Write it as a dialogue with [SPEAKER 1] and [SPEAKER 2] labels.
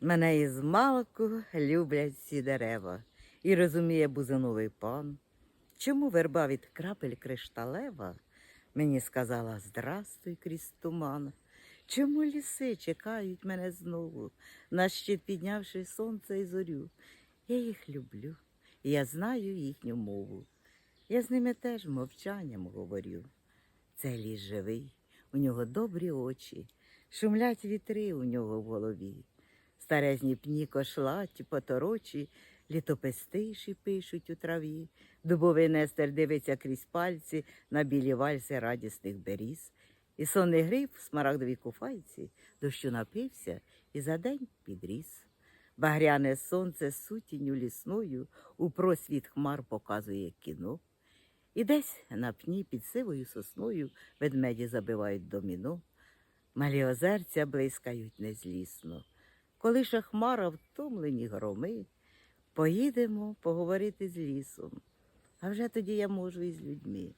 [SPEAKER 1] Мене із малку люблять всі дерева, і розуміє бузиновий пан. Чому верба від крапель кришталева мені сказала здрастуй крізь туман. Чому ліси чекають мене знову, на щит піднявши сонце і зорю? Я їх люблю, і я знаю їхню мову. Я з ними теж мовчанням говорю. Це ліс живий, у нього добрі очі, шумлять вітри у нього в голові. Старезні пні кошлаті, поторочі, літопистиші пишуть у траві. Дубовий нестер дивиться крізь пальці на білі вальси радісних беріз. І сонний гриб в смарагдовій куфайці дощу напився і за день підріс. Багряне сонце сутінню лісною у просвіт хмар показує кіно. І десь на пні під сивою сосною ведмеді забивають доміно. Малі озерця блискають незлісно. Коли ще хмара втомлені громи, поїдемо поговорити з лісом. А вже тоді я можу і з людьми.